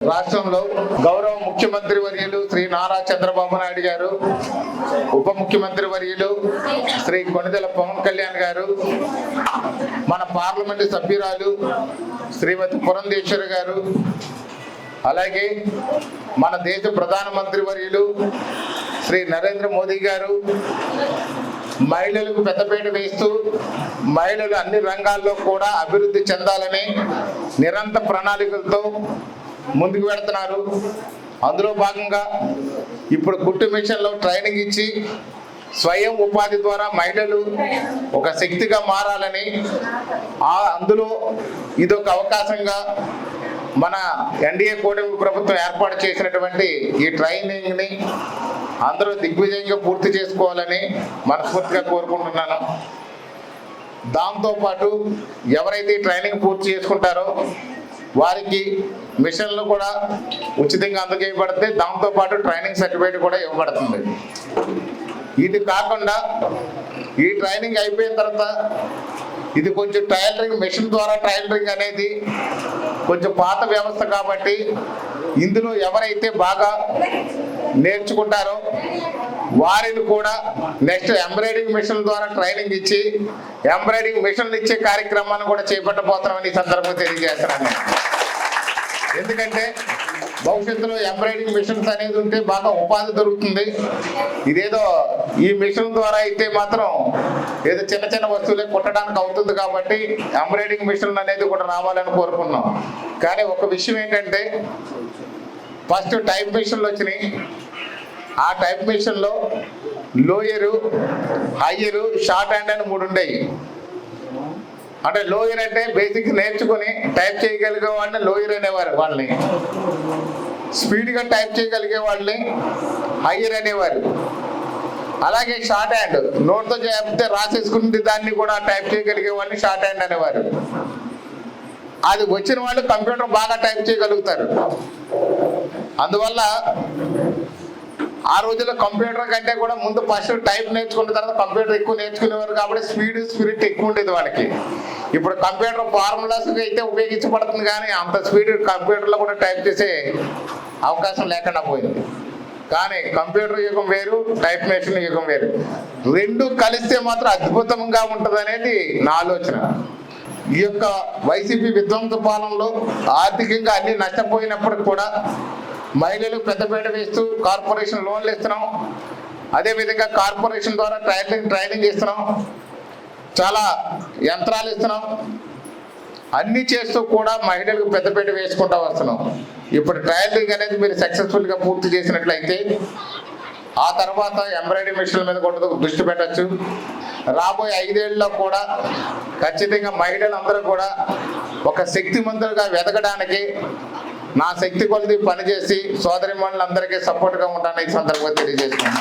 రాష్ట్రంలో గౌరవ ముఖ్యమంత్రి వర్యులు శ్రీ నారా చంద్రబాబు నాయుడు గారు ఉప ముఖ్యమంత్రి వర్యులు శ్రీ కొణిదెల పవన్ కళ్యాణ్ గారు మన పార్లమెంటు సభ్యురాలు శ్రీమతి పురంధేశ్వరి గారు అలాగే మన దేశ ప్రధానమంత్రి వర్యులు శ్రీ నరేంద్ర మోదీ గారు మహిళలకు పెద్దపీట వేస్తూ మహిళలు అన్ని రంగాల్లో కూడా అభివృద్ధి చెందాలని నిరంతర ప్రణాళికలతో ముందుకు పెడుతున్నారు అందులో భాగంగా ఇప్పుడు కుట్టు మిషన్లో ట్రైనింగ్ ఇచ్చి స్వయం ఉపాధి ద్వారా మహిళలు ఒక శక్తిగా మారాలని ఆ అందులో ఇదొక అవకాశంగా మన ఎన్డీఏ కూటమి ప్రభుత్వం ఏర్పాటు చేసినటువంటి ఈ ట్రైనింగ్ని అందరూ దిగ్విజయంగా పూర్తి చేసుకోవాలని మనస్ఫూర్తిగా కోరుకుంటున్నాను. దాంతోపాటు ఎవరైతే ఈ ట్రైనింగ్ పూర్తి చేసుకుంటారో వారికి మిషన్లు కూడా ఉచితంగా అందజేయబడితే దాంతోపాటు ట్రైనింగ్ సర్టిఫికేట్ కూడా ఇవ్వబడుతుంది. ఇది కాకుండా ఈ ట్రైనింగ్ అయిపోయిన తర్వాత ఇది కొంచెం టైలరింగ్ మిషన్ ద్వారా టైలరింగ్ అనేది కొంచెం పాత వ్యవస్థ కాబట్టి ఇందులో ఎవరైతే బాగా నేర్చుకుంటారో వారిని కూడా నెక్స్ట్ ఎంబ్రాయిడింగ్ మిషన్ ద్వారా ట్రైనింగ్ ఇచ్చి ఎంబ్రాయిడింగ్ మిషన్లు ఇచ్చే కార్యక్రమాన్ని కూడా చేపట్టబోతున్నామని ఈ సందర్భంగా తెలియజేస్తున్నాను. ఎందుకంటే భవిష్యత్తులో ఎంబ్రాయిడింగ్ మిషన్స్ అనేది ఉంటే బాగా ఉపాధి దొరుకుతుంది. ఇదేదో ఈ మిషన్ ద్వారా అయితే మాత్రం ఏదో చిన్న చిన్న వస్తువులే కుట్టడానికి అవుతుంది కాబట్టి ఎంబ్రాయిడింగ్ మిషన్ అనేది కూడా రావాలని కోరుకున్నాం. కానీ ఒక విషయం ఏంటంటే ఫస్ట్ టైప్ మిషన్లు వచ్చినాయి. ఆ టైప్ మిషన్లో లోయరు హయ్యరు షార్ట్ హ్యాండ్ అని మూడు ఉండేవి అంటే లోయర్ అంటే బేసిక్ నేర్చుకుని టైప్ చేయగలిగే వాడిని లోయర్ అనేవారు వాళ్ళని. స్పీడ్గా టైప్ చేయగలిగే వాళ్ళని హయ్యర్ అనేవారు. అలాగే షార్ట్ హ్యాండ్ నోట్తో చెప్తే రాసేసుకుంటే దాన్ని కూడా టైప్ చేయగలిగే వాళ్ళని షార్ట్ హ్యాండ్ అనేవారు. అది వచ్చిన వాళ్ళు కంప్యూటర్ బాగా టైప్ చేయగలుగుతారు. అందువల్ల ఆ రోజుల్లో కంప్యూటర్ కంటే కూడా ముందు ఫస్ట్ టైప్ నేర్చుకున్న తర్వాత కంప్యూటర్ ఎక్కువ నేర్చుకునేవారు కాబట్టి స్పీడ్ స్పిరిట్ ఎక్కువ ఉండేది వాళ్ళకి. ఇప్పుడు కంప్యూటర్ ఫార్ములాస్ అయితే ఉపయోగించబడుతుంది కానీ అంత స్పీడ్ కంప్యూటర్లో కూడా టైప్ చేసే అవకాశం లేకుండా పోయింది. కానీ కంప్యూటర్ యుగం వేరు టైప్ మెషిన్ యుగం వేరు. రెండు కలిస్తే మాత్రం అద్భుతంగా ఉంటుంది అనేది నా ఆలోచన. ఈ యొక్క వైసీపీ విధ్వంస పాలనలో ఆర్థికంగా అన్ని నష్టపోయినప్పటికి కూడా మహిళలకు పెద్దపీట వేస్తూ కార్పొరేషన్ లోన్లు ఇస్తున్నాం. అదేవిధంగా కార్పొరేషన్ ద్వారా ట్రైనింగ్ ట్రైనింగ్ ఇస్తున్నాం. చాలా యంత్రాలు ఇస్తున్నాం. అన్ని చేస్తూ కూడా మహిళలకు పెద్దపీట వేసుకుంటూ వస్తున్నాం. ఇప్పుడు ట్రయలింగ్ అనేది మీరు సక్సెస్ఫుల్గా పూర్తి చేసినట్లయితే ఆ తర్వాత ఎంబ్రాయిడరీ మిషన్ల మీద కూడా దృష్టి పెట్టచ్చు. రాబోయే ఐదేళ్ళలో కూడా ఖచ్చితంగా మహిళలందరూ కూడా ఒక శక్తిమంతులుగా వెతకడానికి నా శక్తి కొలది పనిచేసి సోదరి మనులందరికీ సపోర్ట్గా ఉంటానని ఈ సందర్భంగా తెలియజేస్తున్నాను.